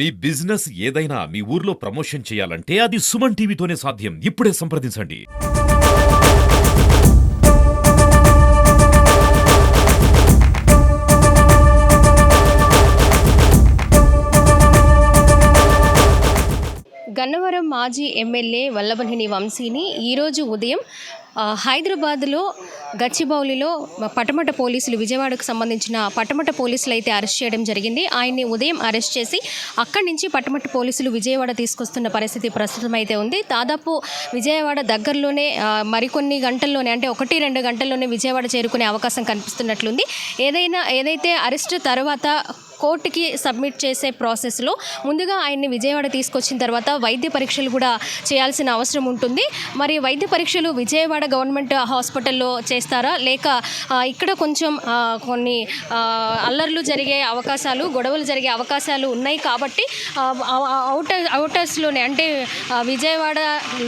మీ business ఏదైనా మీ ఊర్లో promotion చేయాలంటే అది సుమన్ టీవీతోనే సాధ్యం. ఇప్పుడే సంప్రదించండి. గన్నవరం మాజీ ఎమ్మెల్యే వల్లభనేని వంశీని ఈరోజు ఉదయం హైదరాబాద్లో గచ్చిబౌలిలో పటమట పోలీసులు విజయవాడకు సంబంధించిన పటమట పోలీసులు అయితే అరెస్ట్ చేయడం జరిగింది. ఆయన్ని ఉదయం అరెస్ట్ చేసి అక్కడి నుంచి పటమట పోలీసులు విజయవాడ తీసుకొస్తున్న పరిస్థితి ప్రస్తుతం అయితే ఉంది. దాదాపు విజయవాడ దగ్గరలోనే మరికొన్ని గంటల్లోనే అంటే ఒకటి రెండు గంటల్లోనే విజయవాడ చేరుకునే అవకాశం కనిపిస్తున్నట్లుంది. ఏదైనా ఏదైతే అరెస్ట్ తర్వాత కోర్టుకి సబ్మిట్ చేసే ప్రాసెస్లో ముందుగా ఆయన్ని విజయవాడ తీసుకొచ్చిన తర్వాత వైద్య పరీక్షలు కూడా చేయాల్సిన అవసరం ఉంటుంది. మరి వైద్య పరీక్షలు విజయవాడ గవర్నమెంట్ హాస్పిటల్లో చేస్తారా? లేక ఇక్కడ కొంచెం కొన్ని అల్లర్లు జరిగే అవకాశాలు గొడవలు జరిగే అవకాశాలు ఉన్నాయి కాబట్టి అవుటర్ అవుటర్స్లోనే అంటే విజయవాడ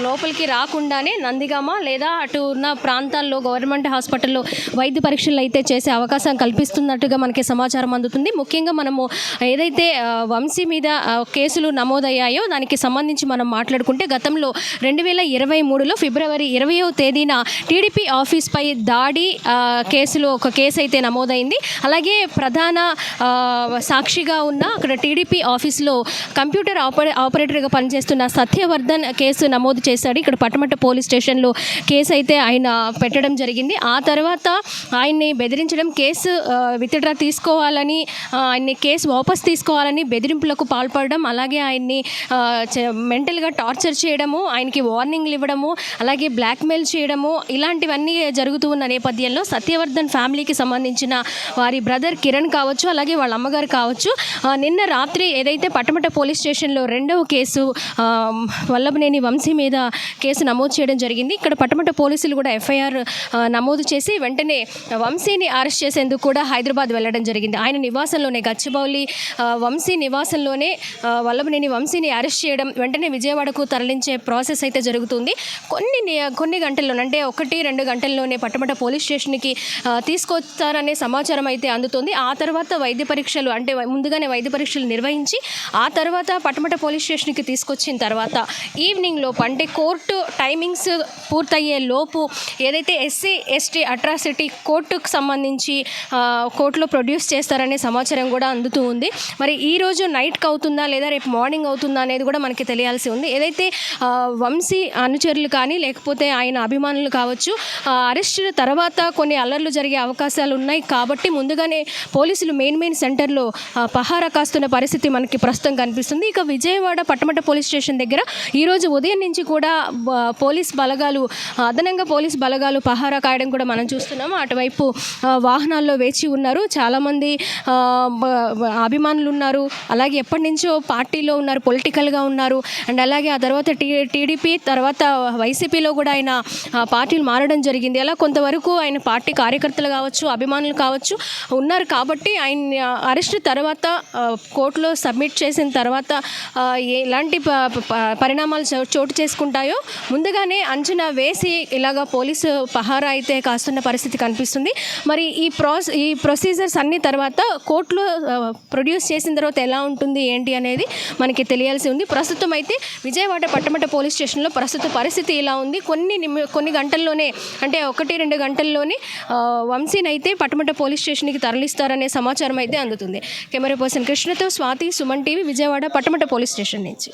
లోపలికి రాకుండానే నందిగామ లేదా అటు ఉన్న ప్రాంతాల్లో గవర్నమెంట్ హాస్పిటల్లో వైద్య పరీక్షలు అయితే చేసే అవకాశం కల్పిస్తున్నట్టుగా మనకి సమాచారం అందుతుంది. ముఖ్యంగా మనము ఏదైతే వంశీ మీద కేసులు నమోదయ్యాయో దానికి సంబంధించి మనం మాట్లాడుకుంటే గతంలో రెండు వేల ఇరవై మూడులో ఫిబ్రవరి ఇరవయో తేదీన టీడీపీ ఆఫీస్పై దాడి కేసులో ఒక కేసు అయితే నమోదైంది. అలాగే ప్రధాన సాక్షిగా ఉన్న అక్కడ టీడీపీ ఆఫీస్లో కంప్యూటర్ ఆపరే ఆపరేటర్గా పనిచేస్తున్న సత్యవర్ధన్ కేసు నమోదు చేశాడు. ఇక్కడ పట్టమట్ట పోలీస్ స్టేషన్లో కేసు అయితే ఆయన పెట్టడం జరిగింది. ఆ తర్వాత ఆయన్ని బెదిరించడం కేసు విత్డ్రా తీసుకోవాలని ఆయన ఆయన్ని కేసు వాపస్ తీసుకోవాలని బెదిరింపులకు పాల్పడడం అలాగే ఆయన్ని మెంటల్గా టార్చర్ చేయడము ఆయనకి వార్నింగ్లు ఇవ్వడము అలాగే బ్లాక్మెయిల్ చేయడము ఇలాంటివన్నీ జరుగుతూ ఉన్న నేపథ్యంలో సత్యవర్ధన్ ఫ్యామిలీకి సంబంధించిన వారి బ్రదర్ కిరణ్ కావచ్చు అలాగే వాళ్ళ అమ్మగారు కావచ్చు నిన్న రాత్రి ఏదైతే పట్టమట పోలీస్ స్టేషన్లో రెండవ కేసు వల్లభనేని వంశీ మీద కేసు నమోదు చేయడం జరిగింది. ఇక్కడ పట్టమట పోలీసులు కూడా ఎఫ్ఐఆర్ నమోదు చేసి వెంటనే వంశీని అరెస్ట్ చేసేందుకు కూడా హైదరాబాద్ వెళ్ళడం జరిగింది. ఆయన నివాసంలోనే గత ఆ, వంశీ నివాసంలోనే వల్లభనేని వంశీని అరెస్ట్ చేయడం వెంటనే విజయవాడకు తరలించే ప్రాసెస్ అయితే జరుగుతుంది. కొన్ని ని- కొన్ని గంటల్లోనే అంటే ఒకటి రెండు గంటల్లోనే పట్టమట పోలీస్ స్టేషన్కి తీసుకొస్తారనే సమాచారం అయితే అందుతుంది. ఆ తర్వాత వైద్య పరీక్షలు అంటే ముందుగానే వైద్య పరీక్షలు నిర్వహించి ఆ తర్వాత పట్టమట పోలీస్ స్టేషన్కి తీసుకొచ్చిన తర్వాత ఈవినింగ్ లోపు అంటే కోర్టు టైమింగ్స్ పూర్తయ్యే లోపు ఏదైతే ఎస్సీ ఎస్టీ అట్రాసిటీ కోర్టుకు సంబంధించి కోర్టులో ప్రొడ్యూస్ చేస్తారనే సమాచారం కూడా అందుతూ ఉంది. మరి ఈ రోజు నైట్కి అవుతుందా లేదా రేపు మార్నింగ్ అవుతుందా అనేది కూడా మనకి తెలియాల్సి ఉంది. ఏదైతే వంశీ అనుచరులు కానీ లేకపోతే ఆయన అభిమానులు కావచ్చు అరెస్ట్ తర్వాత కొన్ని అల్లర్లు జరిగే అవకాశాలు ఉన్నాయి. కాబట్టి ముందుగానే పోలీసులు మెయిన్ మెయిన్ సెంటర్లో పహారా కాస్తున్న పరిస్థితి మనకి ప్రస్తుతం కనిపిస్తుంది. ఇక విజయవాడ పట్టమట పోలీస్ స్టేషన్ దగ్గర ఈరోజు ఉదయం నుంచి కూడా పోలీస్ బలగాలు అదనంగా పోలీస్ బలగాలు పహారా కాయడం కూడా మనం చూస్తున్నాము అటువైపు వాహనాల్లో వేచి ఉన్నారు. చాలామంది అభిమానులు ఉన్నారు. అలాగే ఎప్పటి నుంచో పార్టీలో ఉన్నారు పొలిటికల్గా ఉన్నారు. అండ్ అలాగే ఆ తర్వాత టీ టీడీపీ తర్వాత వైసీపీలో కూడా ఆయన పార్టీలు మారడం జరిగింది. అలా కొంతవరకు ఆయన పార్టీ కార్యకర్తలు కావచ్చు అభిమానులు కావచ్చు ఉన్నారు కాబట్టి ఆయన అరెస్ట్ తర్వాత కోర్టులో సబ్మిట్ చేసిన తర్వాత ఎలాంటి ప- ప- పరిణామాలు చోటు చేసుకుంటాయో ముందుగానే అంచనా వేసి ఇలాగ పోలీసు పహారా అయితే కాస్తున్న పరిస్థితి కనిపిస్తుంది. మరి ఈ ప్రాస్ ఈ ప్రొసీజర్స్ అన్ని తర్వాత కోర్టులో ప్రొడ్యూస్ చేసిన తర్వాత ఎలా ఉంటుంది ఏంటి అనేది మనకి తెలియాల్సి ఉంది. ప్రస్తుతం అయితే విజయవాడ పట్టమట పోలీస్ స్టేషన్లో ప్రస్తుత పరిస్థితి ఇలా ఉంది. కొన్ని నిమి కొన్ని గంటల్లోనే అంటే ఒకటి రెండు గంటల్లోనే వంశీనైతే పట్టమట పోలీస్ స్టేషన్కి తరలిస్తారనే సమాచారం అయితే అందుతుంది. కెమెరా పర్సన్ కృష్ణతో Swathi Suman TV Vijayawada Patamata police station నుంచి.